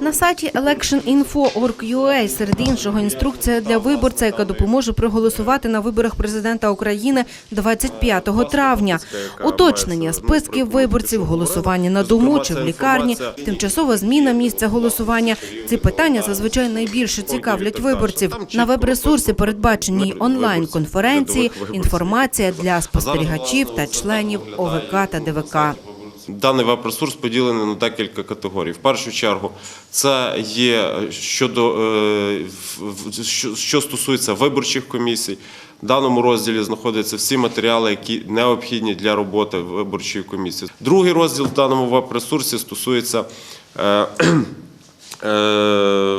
На сайті electioninfo.org.ua серед іншого інструкція для виборця, яка допоможе проголосувати на виборах президента України 25 травня. Уточнення списків виборців, голосування на дому чи в лікарні, тимчасова зміна місця голосування. Ці питання зазвичай найбільше цікавлять виборців. На веб-ресурсі передбачені онлайн-конференції, інформація для спостерігачів та членів ОВК та ДВК. Даний веб-ресурс поділений на декілька категорій. В першу чергу, це є щодо е, в- в- що- стосується виборчих комісій. В даному розділі знаходяться всі матеріали, які необхідні для роботи виборчої комісії. Другий розділ в даному веб-ресурсі стосується е, е,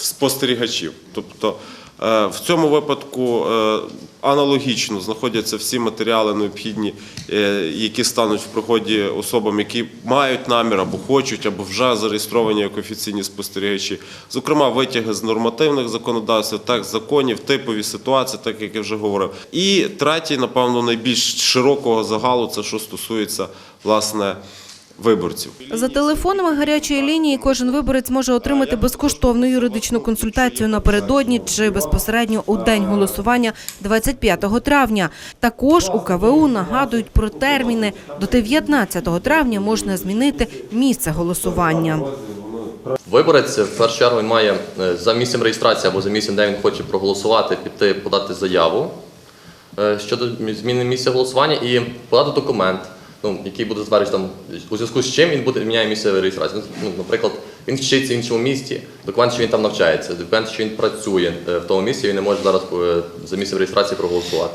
спостерігачів. Тобто е, в цьому випадку е, аналогічно знаходяться всі матеріали необхідні, е, які стануть в пригоді особам, які мають намір або хочуть, або вже зареєстровані як офіційні спостерігачі. Зокрема, витяги з нормативних законодавств, так законів, типові ситуації, так як я вже говорив. І третій, напевно, найбільш широкого загалу, це що стосується власне виборців. За телефонами гарячої лінії кожен виборець може отримати безкоштовну юридичну консультацію напередодні чи безпосередньо у день голосування 25 травня. Також у КВУ нагадують про терміни. До 19 травня можна змінити місце голосування. Виборець в першу чергу він має е, за місцем реєстрації або за місцем, де він хоче проголосувати, піти подати заяву е, щодо зміни місця голосування і подати документ, ну, який буде затверджений там у зв'язку з чим він буде міняє місце реєстрації. Ну, наприклад, він вчиться в іншому місті, документ, що він там навчається, документ, що він працює е, в тому місці, він не може зараз е, за місцем реєстрації проголосувати.